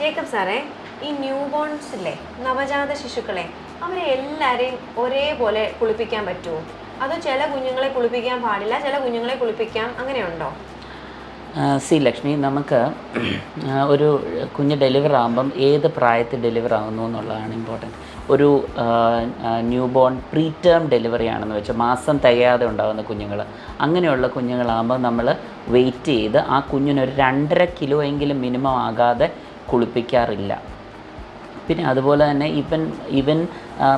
Jacob സാറേ ഈ new bones ഇല്ലേ നവജാത ശിശുക്കളെ അവരെ എല്ലാവരെയും ഒരേപോലെ കുളിപ്പിക്കാൻ പറ്റുമോ? അതോ ചില കുഞ്ഞുങ്ങളെ കുളിപ്പിക്കാൻ പാടില്ല ചില കുഞ്ഞുങ്ങളെ കുളിപ്പിക്കാം അങ്ങനെയുണ്ടോ? സി ലക്ഷ്മി നമുക്ക് ഒരു കുഞ്ഞ് ഡെലിവർ ആകുമ്പം ഏത് പ്രായത്തിൽ ഡെലിവർ ആകുന്നു എന്നുള്ളതാണ് ഇമ്പോർട്ടന്റ് ഒരു new born pre term delivery ആണെന്ന് വെച്ചാൽ മാസം തികയാതെ ഉണ്ടാകുന്ന കുഞ്ഞുങ്ങൾ അങ്ങനെയുള്ള കുഞ്ഞുങ്ങളാകുമ്പോൾ നമ്മൾ വെയിറ്റ് ചെയ്ത് ആ കുഞ്ഞിനൊരു രണ്ടര കിലോ എങ്കിലും മിനിമം ആകാതെ കുളിപ്പിക്കാറില്ല. പിന്നെ അതുപോലെ തന്നെ ഇവൻ ഇവൻ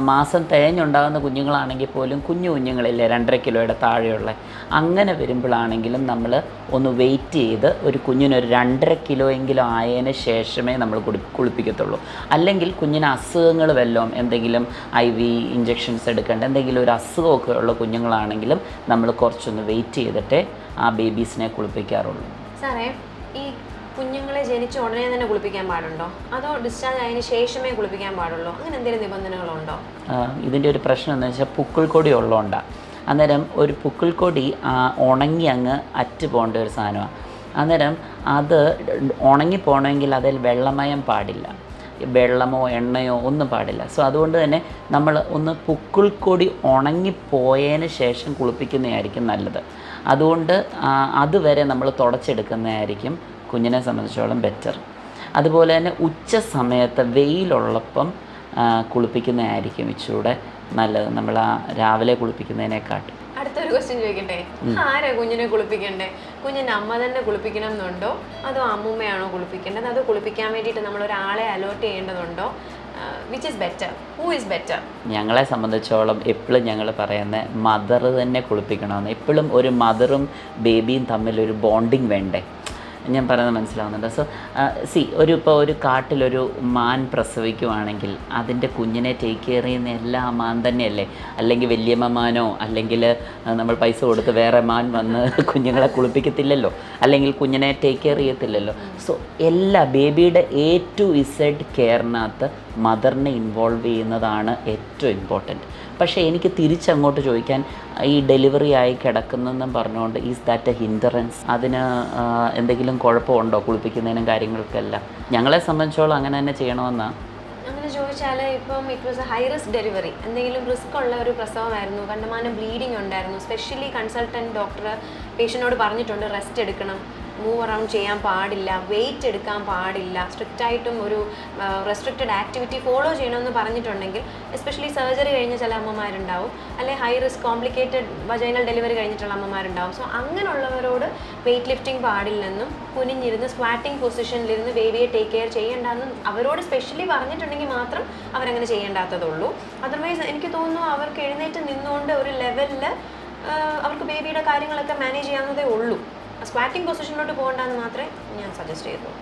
മാസം തികഞ്ഞുണ്ടാകുന്ന കുഞ്ഞുങ്ങളാണെങ്കിൽ പോലും കുഞ്ഞു കുഞ്ഞുങ്ങളില്ലേ രണ്ടര കിലോയുടെ താഴെയുള്ള അങ്ങനെ വരുമ്പോഴാണെങ്കിലും നമ്മൾ ഒന്ന് വെയിറ്റ് ചെയ്ത് ഒരു കുഞ്ഞിനൊരു രണ്ടര കിലോ എങ്കിലും ആയതിന് ശേഷമേ നമ്മൾ കുളിപ്പിക്കത്തുള്ളൂ. അല്ലെങ്കിൽ കുഞ്ഞിന് അസുഖങ്ങൾ വല്ലതും എന്തെങ്കിലും ഐ വി ഇഞ്ചെക്ഷൻസ് എടുക്കേണ്ട എന്തെങ്കിലും ഒരു അസുഖമൊക്കെ ഉള്ള കുഞ്ഞുങ്ങളാണെങ്കിലും നമ്മൾ കുറച്ചൊന്ന് വെയിറ്റ് ചെയ്തിട്ടേ ആ ബേബീസിനെ കുളിപ്പിക്കാറുള്ളൂ. സാറേ ഈ കുഞ്ഞുങ്ങളെ ജനിച്ച ഉടനെ തന്നെ കുളിപ്പിക്കാൻ പാടുണ്ടോ? അതോ ഡിസ്ചാർജ് ആയതിനു ശേഷമേ കുളിപ്പിക്കാൻ പാടുള്ളൂ? അങ്ങനെ എന്തെങ്കിലും നിബന്ധനകളുണ്ടോ? ഇതിന്റെ ഒരു പ്രശ്നം എന്ന് വെച്ചാൽ പുക്കിൾ കൊടി ഉള്ളതുകൊണ്ടാണ് അന്നേരം ഒരു പുക്കിൾക്കൊടി ആ, ഉണങ്ങി അങ്ങ് അറ്റ് പോകേണ്ട ഒരു സാധനമാണ് അന്നേരം അത് ഉണങ്ങി പോകണമെങ്കിൽ അതിൽ വെള്ളമയം പാടില്ല. വെള്ളമോ എണ്ണയോ ഒന്നും പാടില്ല. സോ അതുകൊണ്ട് തന്നെ നമ്മൾ ഒന്ന് പുക്കിൾക്കൊടി ഉണങ്ങിപ്പോയതിന് ശേഷം കുളിപ്പിക്കുന്നതായിരിക്കും നല്ലത്. അതുകൊണ്ട് അതുവരെ നമ്മൾ തുടച്ചെടുക്കുന്നതായിരിക്കും കുഞ്ഞിനെ സംബന്ധിച്ചോളം ബെറ്റർ അതുപോലെ തന്നെ ഉച്ച സമയത്ത് വെയിലുള്ളപ്പം കുളിപ്പിക്കുന്നതായിരിക്കും ഇച്ചിരൂടെ നല്ലത്. നമ്മൾ ആ രാവിലെ കുളിപ്പിക്കുന്നതിനെക്കാട്ടും. അടുത്തൊരു ക്വസ്റ്റ്യൻ ചോദിക്കട്ടെ? ആരാ കുഞ്ഞിനെ കുളിപ്പിക്കണ്ടേ? കുഞ്ഞിന്റെ അമ്മ തന്നെ കുളിപ്പിക്കണം എന്നുണ്ടോ അതോ അമ്മൂമ്മയാണോ കുളിപ്പിക്കേണ്ടത്? അതോ കുളിപ്പിക്കാൻ വേണ്ടിയിട്ട് നമ്മൾ ഒരാളെ അലോട്ട് ചെയ്യേണ്ടതുണ്ടോ which is better who is better ഞങ്ങളെ സംബന്ധിച്ചോളം എപ്പോഴും ഞങ്ങൾ പറയുന്നത് മദർ തന്നെ കുളിപ്പിക്കണമെന്ന്. എപ്പോഴും ഒരു മദറും ബേബിയും തമ്മിൽ ഒരു ബോണ്ടിങ് വേണ്ടേ? ഞാൻ പറയുന്നത് മനസ്സിലാവുന്നുണ്ട്. സോ സി ഒരു ഇപ്പോൾ ഒരു കാട്ടിലൊരു മാൻ പ്രസവിക്കുവാണെങ്കിൽ അതിന്റെ കുഞ്ഞിനെ ടേക്ക് കെയർ ചെയ്യുന്ന എല്ലാ മാൻ തന്നെയല്ലേ? അല്ലെങ്കിൽ വലിയമ്മ മാനോ അല്ലെങ്കിൽ നമ്മൾ പൈസ കൊടുത്ത് വേറെ മാൻ വന്ന് കുഞ്ഞുങ്ങളെ കുളിപ്പിക്കത്തില്ലല്ലോ? അല്ലെങ്കിൽ കുഞ്ഞിനെ ടേക്ക് കെയർ ചെയ്യത്തില്ലല്ലോ? സോ എല്ലാ ബേബിയുടെ എ ടു ഇസഡ് കെയറിനകത്ത് മദറിനെ ഇൻവോൾവ് ചെയ്യുന്നതാണ് ഏറ്റവും ഇമ്പോർട്ടന്റ്. പക്ഷേ എനിക്ക് തിരിച്ചങ്ങോട്ട് ചോദിക്കാൻ ഈ ഡെലിവറി ആയി കിടക്കുന്നെന്നും പറഞ്ഞുകൊണ്ട് ഈസ് ദാറ്റ് എ ഹിൻഡറൻസ് അതിന് എന്തെങ്കിലും കുഴപ്പമുണ്ടോ കുളിപ്പിക്കുന്നതിനും കാര്യങ്ങൾക്കെല്ലാം? ഞങ്ങളെ സംബന്ധിച്ചോളം അങ്ങനെ തന്നെ ചെയ്യണമെന്നാണ് അങ്ങനെ ചോദിച്ചാൽ ഇപ്പം it was a high risk delivery എന്തെങ്കിലും റിസ്ക് ഉള്ള ഒരു പ്രസവമായിരുന്നു. കണ്ടമാനം ബ്ലീഡിങ് ഉണ്ടായിരുന്നു. സ്പെഷ്യലി കൺസൾട്ടന്റ് ഡോക്ടർ പേഷ്യന്റോട് പറഞ്ഞിട്ടുണ്ട് റെസ്റ്റ് എടുക്കണം. മൂവ് അറൗണ്ട് ചെയ്യാൻ പാടില്ല വെയിറ്റ് എടുക്കാൻ പാടില്ല സ്ട്രിക്റ്റ് ആയിട്ടും ഒരു റെസ്ട്രിക്റ്റഡ് ആക്ടിവിറ്റി ഫോളോ ചെയ്യണമെന്ന് പറഞ്ഞിട്ടുണ്ടെങ്കിൽ എസ്പെഷ്യലി സർജറി കഴിഞ്ഞ ചില അമ്മമാരുണ്ടാവും അല്ലെങ്കിൽ high risk complicated vaginal delivery കഴിഞ്ഞിട്ടുള്ള അമ്മമാരുണ്ടാവും. സോ അങ്ങനെയുള്ളവരോട് വെയിറ്റ് ലിഫ്റ്റിംഗ് പാടില്ലെന്നും കുനിഞ്ഞിരുന്ന് സ്ക്വാറ്റിംഗ് പൊസിഷനിലിരുന്ന് ബേബിയെ ടേക്ക് കെയർ ചെയ്യേണ്ടെന്നും അവരോട് സ്പെഷ്യലി പറഞ്ഞിട്ടുണ്ടെങ്കിൽ മാത്രം അവരങ്ങനെ ചെയ്യേണ്ടാത്തതുള്ളൂ. അതർവൈസ് എനിക്ക് തോന്നുന്നു അവർക്ക് എഴുന്നേറ്റ് നിന്നുകൊണ്ട് ഒരു ലെവലിൽ അവർക്ക് ബേബിയുടെ കാര്യങ്ങളൊക്കെ മാനേജ് ചെയ്യാവുന്നതേ ഉള്ളൂ. സ്ക്വാറ്റിംഗ് പൊസിഷനിലോട്ട് പോകണ്ടെന്ന് മാത്രമേ ഞാൻ സജസ്റ്റ് ചെയ്യുള്ളൂ